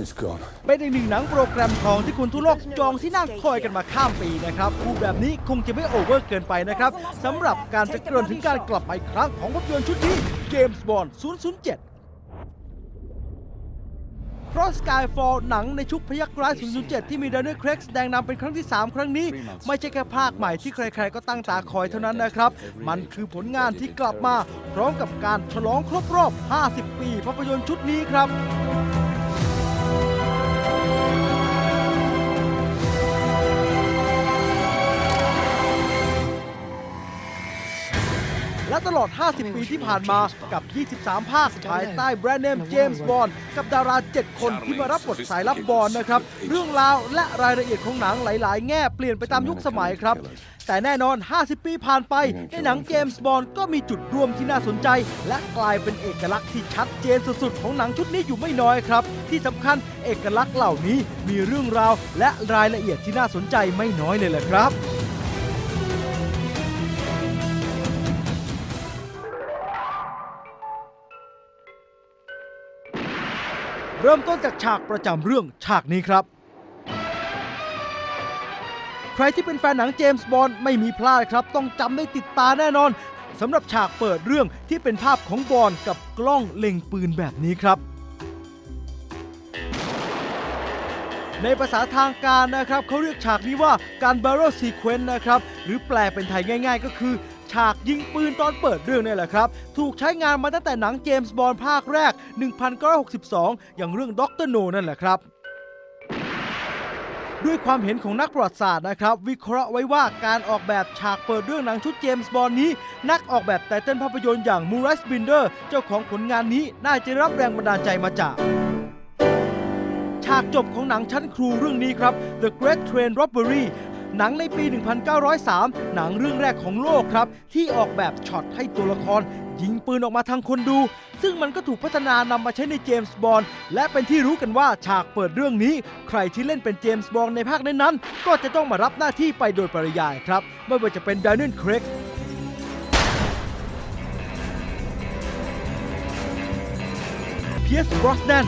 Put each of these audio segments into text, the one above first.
It's gone. เป็นอีกหนึ่งหนังโปรแกรมทองที่คุณทั่วโลกจองที่นั่งคอยกันมาข้ามปีนะครับพูดแบบนี้คงจะไม่โอเวอร์เกินไปนะครับสำหรับการจะเกริ่นถึงการกลับมาอีกครั้งของภาพยนตร์ชุดนี้ James Bond 007 เพราะ Skyfall หนังในชุดพยักร้าย 007 ที่มี Daniel Craig แสดงนำเป็นครั้งที่ 3 ครั้งนี้ ไม่ใช่แค่ภาคใหม่ที่ใครๆก็ตั้งตาคอยเท่านั้นนะครับ มันคือผลงานที่กลับมา พร้อมกับการฉลองครบรอบ 50 ปีภาพยนตร์ชุดนี้ครับ และตลอด 50 ปีที่ผ่านมากับ 23 ภาคภายใต้แบรนด์เนมเจมส์บอนด์กับดารา 7 คนที่มารับบทสายลับบอลนะครับ เรื่องราวและรายละเอียดของหนังหลาย ๆ แง่เปลี่ยนไปตามยุคสมัยครับ แต่แน่นอน 50 ปีผ่านไป ในหนังเจมส์บอนด์ก็มีจุดร่วมที่น่าสนใจ และกลายเป็นเอกลักษณ์ที่ชัดเจนสุด ๆ ของหนังชุดนี้อยู่ไม่น้อยครับ ที่สำคัญเอกลักษณ์เหล่านี้มีเรื่องราวและรายละเอียดที่น่าสนใจไม่น้อยเลยแหละครับ เริ่มต้นจากฉากประจำเรื่องฉากนี้ครับ ใครที่เป็นแฟนหนังเจมส์บอนด์ไม่มีพลาดครับ ต้องจำได้ติดตาแน่นอนสำหรับฉากเปิดเรื่องที่เป็นภาพของบอนด์กับกล้องเล็งปืนแบบนี้ครับ ในภาษาทางการนะครับเขาเรียกฉากนี้ว่าการ barrel sequence นะครับ หรือแปลเป็นไทยง่าย ๆ ก็คือ ฉากยิงปืนตอนเปิดเรื่องนี่แหละครับ ถูกใช้งานมาตั้งแต่หนังเจมส์บอนด์ภาคแรก 1962 อย่างเรื่องด็อกเตอร์โนนั่นแหละครับด้วยความเห็นของนักประวัติศาสตร์นะครับ วิเคราะห์ไว้ว่าการออกแบบฉากเปิดเรื่องหนังชุดเจมส์บอนด์นี้ นักออกแบบไตเติ้ลภาพยนตร์อย่างมูรัสบินเดอร์ เจ้าของผลงานนี้น่าจะรับแรงบันดาลใจมาจาก ฉากจบของหนังชั้นครูเรื่องนี้ครับ The Great Train Robbery หนังในปี 1903 หนังเรื่องแรกของโลกครับ ที่ออกแบบช็อตให้ตัวละคร ยิงปืนออกมาทางคนดู ซึ่งมันก็ถูกพัฒนานำมาใช้ในเจมส์บอนด์และเป็นที่รู้กันว่าฉากเปิดเรื่องนี้ ใครที่เล่นเป็นเจมส์บอนด์ในภาคนั้นๆ ก็จะต้องมารับหน้าที่ไปโดยปริยายครับ ไม่ว่าจะเป็นด a น i e l เครกเพียสบรอสแนน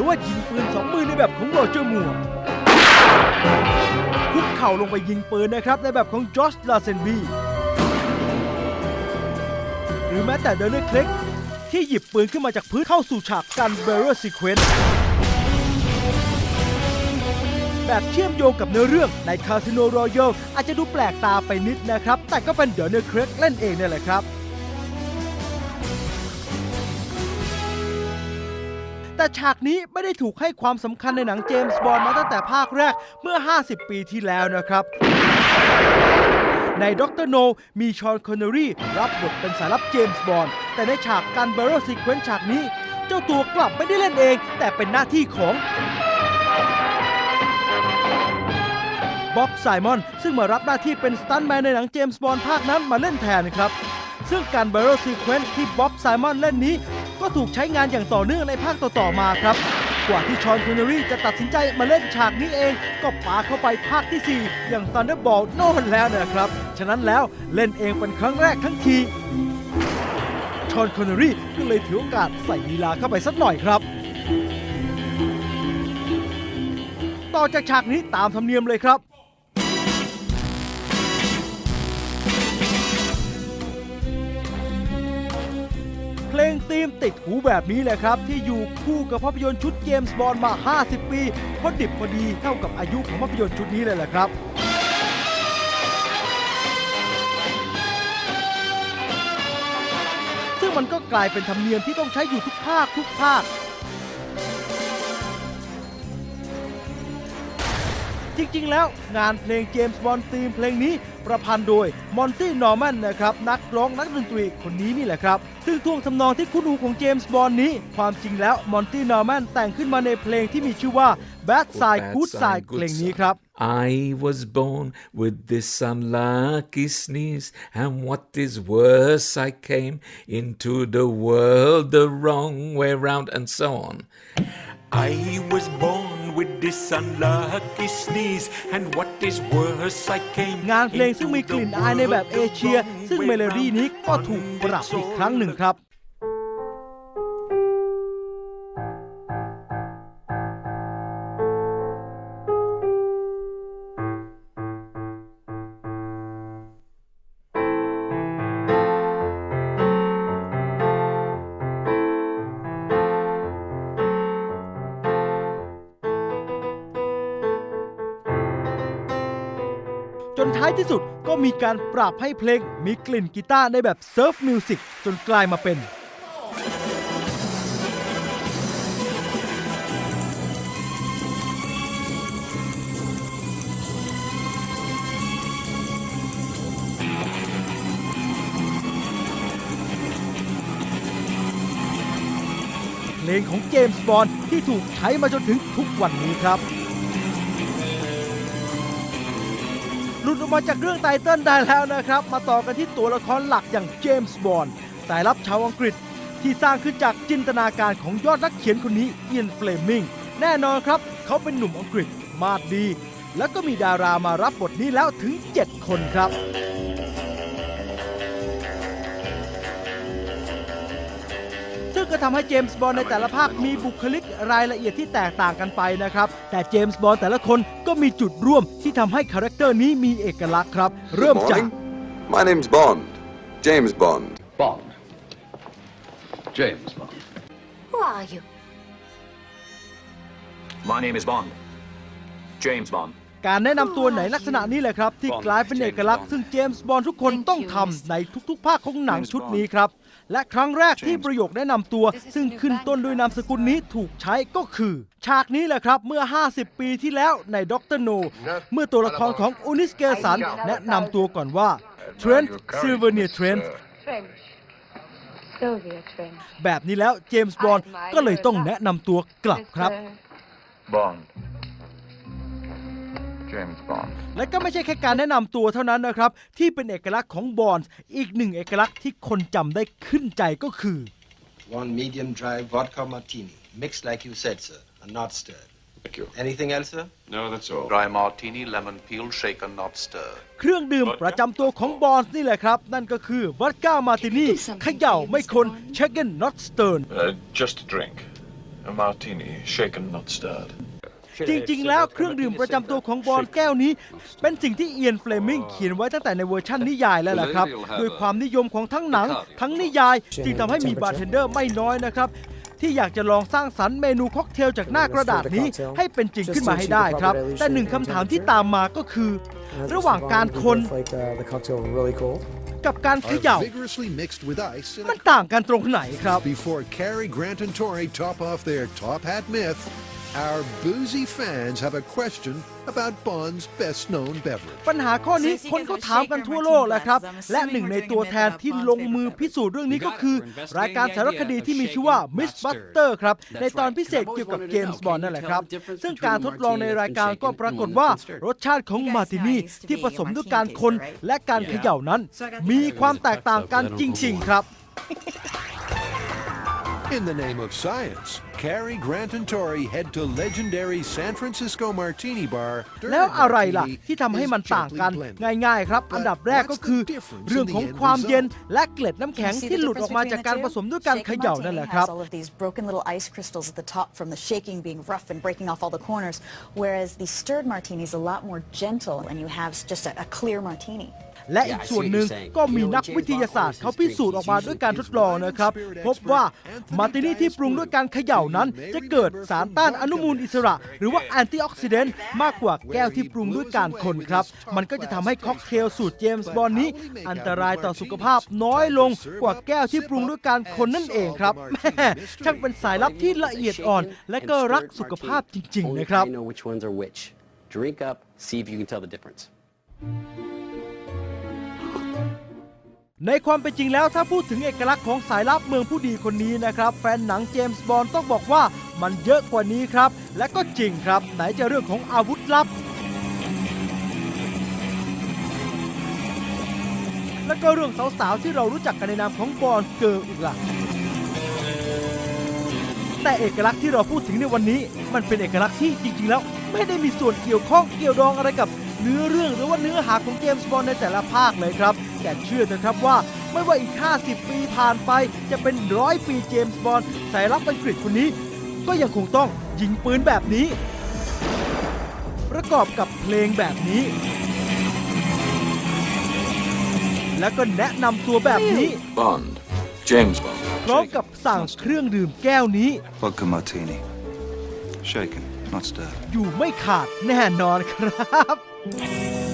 รือว่ายิงปืนสองมือในแบบของโรเจอร์มัวร์คุกเข่าลงไปยิงปืนนะครับในแบบของจอร์จลาเซนบีหรือแม้แต่เดนเนอร์เคล็กที่หยิบปืนขึ้นมาจากพื้นเข้าสู่ฉากกันเบร r ซีเควนต์แบบเชื่อมโยงกับเนื้อเรื่องในคาสิโนรอยัลอาจจะดูแปลกตาไปนิดนะครับ แต่ก็เป็นเดนเนอร์เคล็กเล่นเองเนี่ยแหละครับ แต่ฉากนี้ไม่ได้ถูกให้ความสำคัญในหนังเจมส์บอนด์มาตั้งแต่ภาคแรกเมื่อ 50 ปีที่แล้วนะครับ ในด็อกเตอร์โนมีชอนคอนเนอรี่รับบทเป็นสายลับเจมส์บอนด์แต่ในฉากการเบร r ซีเควนต์ฉากนี้ เจ้าตัวกลับไม่ได้เล่นเอง แต่เป็นหน้าที่ของบ๊อบไซมอนซึ่งมารับหน้าที่เป็นสตันแมนในหนังเจมส์บอนด์ภาคนั้นมาเล่นแทนครับ ซึ่งการเบร r ซีเควนต์ที่บ๊อบไซมอนเล่นนี้ ก็ถูกใช้งานอย่างต่อเนื่องในภาคต่อๆมาครับ กว่าที่ชอนคอนเนอรี่จะตัดสินใจมาเล่นฉากนี้เอง ก็ปาเข้าไปภาคที่ 4 อย่าง Thunderbolt โน่นแล้วนะครับ ฉะนั้นแล้วเล่นเองเป็นครั้งแรกทั้งที ชอนคอนเนอรี่ก็เลยถือโอกาสใส่ลีลาเข้าไปสักหน่อยครับต่อจากฉากนี้ตามธรรมเนียมเลยครับ งธีมติดหูแบบนี้แหละครับ ที่อยู่คู่กับภาพยนตร์ชุดเจมส์บอนด์มา 50 ปีพอดิบพอดีเท่ากับอายุของภาพยนตร์ชุดนี้เลยแหละครับซึ่งมันก็กลายเป็นธรรมเนียมที่ต้องใช้อยู่ทุกภาคทุกภาค จริง ๆ แล้วงานเพลงเจมส์บอนด์ธีมเพลงนี้ประพันธ์โดยมอนตี้นอร์แมนนะครับนักร้องนักดนตรีคนนี้นี่แหละครับ ซึ่งท่วงทำนองที่คุ้นหูของเจมส์บอนด์นี้ ความจริงแล้วมอนตี้นอร์แมนแต่งขึ้นมาในเพลงที่มีชื่อว่า Bad Side Good Side เพลงนี้ครับ I was born with this unlucky sneeze, and what is worse, I came into the world the wrong way round, and so on. I was born with this unlucky sneeze, and what is worse, I came งานเพลงซึ่งมีกลิ่นอายในแบบเอเชีย ซึ่งเมโลดี้นี้ก็ถูกปรับอีกครั้งหนึ่งครับ จนท้ายที่สุดก็มีการปรับให้เพลงมีกลิ่นกีตาร์ในแบบเซิร์ฟมิวสิกจนกลายมาเป็น เพลงของเจมส์บอนด์ที่ถูกใช้มาจนถึงทุกวันนี้ครับ ลุดออกมาจากเรื่องไตเติ้ลได้แล้วนะครับ มาต่อกันที่ตัวละครหลักอย่างเจมส์บอนด์สายลับชาวอังกฤษ ที่สร้างขึ้นจากจินตนาการของยอดนักเขียนคนนี้เอียนเฟลมิงแน่นอนครับ เขาเป็นหนุ่มอังกฤษมาดดี แล้วก็มีดารามารับบทนี้แล้วถึง 7 คนครับ ก็ทำให้เจมส์บอลในแต่ละภาคมีบุคลิกรายละเอียดที่แตกต่างกันไปนะครับ แต่เจมส์บอลแต่ละคนก็มีจุดร่วมที่ทำให้คาแรคเตอร์นี้มีเอกลักษณ์ครับ เริ่มจาก Morning. My name's Bond. James Bond. Bond. James Bond. Who are you? My name is Bond. James Bond. การแนะนำตัวในลักษณะนี้แหละครับ ที่กลายเป็นเอกลักษณ์ซึ่งเจมส์บอลทุกคนต้องทำในทุกๆ ภาคของหนังชุดนี้ครับ และครั้งแรกที่ประโยคแนะนำตัว ซึ่งขึ้นต้นด้วยนามสกุลนี้ถูกใช้ก็คือ ฉากนี้แหละครับเมื่อ 50 ปีที่แล้วในด็อกเตอร์โน เมื่อตัวละครของอุนิสเกสันแนะนำตัวก่อนว่าเทรนต์ซิลเวเนียเทรนต์ Trench. Sylvia Trench. แบบนี้แล้วเจมส์บอลก็เลยต้องแนะนำตัวกลับครับ Bond. James Bond. และก็ไม่ใช่แค่การแนะนำตัวเท่านั้นนะครับ ที่เป็นเอกลักษณ์ของบอนส์อีกหนึ่งเอกลักษณ์ที่คนจำได้ขึ้นใจก็คือ One medium dry vodka martini, mixed like you said, sir, and not stirred. Thank you. Anything else, sir? No, that's all. Dry martini, lemon peel, shaken, not stirred. เครื่องดื่มประจำตัวของบอนส์นี่แหละครับ นั่นก็คือวอดก้ามาตินีเขย่าไม่คนเช k เกนน็อตสเติร์น Uh, just a drink. A martini, shaken, not stirred. จริง ๆ แล้วเครื่องดื่มประจำตัวของบอลแก้วนี้ เป็นสิ่งที่เอียนเฟลมิงเขียนไว้ตั้งแต่ในเวอร์ชั่นนิยายแล้วล่ะครับด้วยความนิยมของทั้งหนัง ทั้งนิยาย จึงทำให้มีบาร์เทนเดอร์ไม่น้อยนะครับที่อยากจะลองสร้างสรรค์เมนูค็อกเทลจากหน้ากระดาษนี้ให้เป็นจริงขึ้นมาให้ได้ครับ แต่หนึ่งคำถามที่ตามมาก็คือ ระหว่างการคนกับการเขย่า vigorously mixed with ice in มัน a ต่างกันตรงไหนครับ before Cary Grant and Tori top off their top hat myth. Our boozy fans have a question about Bond's best known beverage. ปัญหาข้อนี้คนก็ถามกันทั่วโลกแหละครับ และหนึ่งในตัวแทนที่ลงมือพิสูจน์เรื่องนี้ก็คือ รายการสารคดีที่มีชื่อว่า Miss Buster ครับ ในตอนพิเศษเกี่ยวกับเจมส์บอนด์นั่นแหละครับ ซึ่งการทดลองในรายการก็ปรากฏว่ารสชาติของมาร์ตินี่ที่ผสมด้วยการคนและการเขย่านั้น มีความแตกต่างกันจริง ๆ ครับ In the name of science, Cary Grant and Tori head to legendary San Francisco Martini Bar. แล้วอะไรล่ะ Martini ที่ทำให้มัน is ต่างกัน gently blended. ง่ายๆครับ อันดับแรกก็คือ เรื่องของความเย็นและเกล็ดน้ำแข็งที่หลุดออกมาจากการผสมด้วยการเขย่านั่นแหละครับ all of these broken little ice crystals at the top from the shaking being rough and breaking off all the corners, whereas the stirred martini is a lot more gentle and you have just a, a clear martini. และอีกส่วนหนึ่งก็มีนักวิทยาศาสตร์เขาพิสูจน์ออกมาด้วยการทดลองนะครับ พบว่ามาร์ตินี่ที่ปรุงด้วยการเขย่านั้นจะเกิดสารต้านอนุมูลอิสระ หรือว่าแอนตี้ออกซิเดนต์มากกว่าแก้วที่ปรุงด้วยการคนครับ มันก็จะทำให้ค็อกเทลสูตรเจมส์บอนด์นี้ อันตรายต่อสุขภาพน้อยลงกว่าแก้วที่ปรุงด้วยการคนนั่นเองครับแม่ช่างเป็นสายลับที่ละเอียดอ่อน และก็รักสุขภาพจริง ๆ นะครับ know which ones are which. Drink up, see if you can tell the difference. ในความเป็นจริงแล้วถ้าพูดถึงเอกลักษณ์ของสายลับเมืองผู้ดีคนนี้นะครับ แฟนหนังเจมส์บอนด์ต้องบอกว่ามันเยอะกว่านี้ครับ และก็จริงครับ ไหนจะเรื่องของอาวุธลับ และก็เรื่องสาวๆ ที่เรารู้จักกันในนามของบอนด์เกิร์ลอีกล่ะแต่เอกลักษณ์ที่เราพูดถึงในวันนี้ มันเป็นเอกลักษณ์ที่จริงๆแล้ว ไม่ได้มีส่วนเกี่ยวข้องเกี่ยวดองอะไรกับเนื้อเรื่องหรือว่าเนื้อหาของเจมส์บอนด์ในแต่ละภาคเลยครับ แต่เชื่อเถอะครับว่าไม่ว่าอีก 50 ปีผ่านไป จะเป็นร้อยปีเจมส์บอนด์สายลับอังกฤษคนนี้ ก็ยังคงต้องยิงปืนแบบนี้ ประกอบกับเพลงแบบนี้ แล้วก็แนะนำตัวแบบนี้ Bond. James Bond. พร้อมกับสั่งเครื่องดื่มแก้วนี้ Vodka martini. Shaken, not stir อยู่ไม่ขาดแน่นอนครับ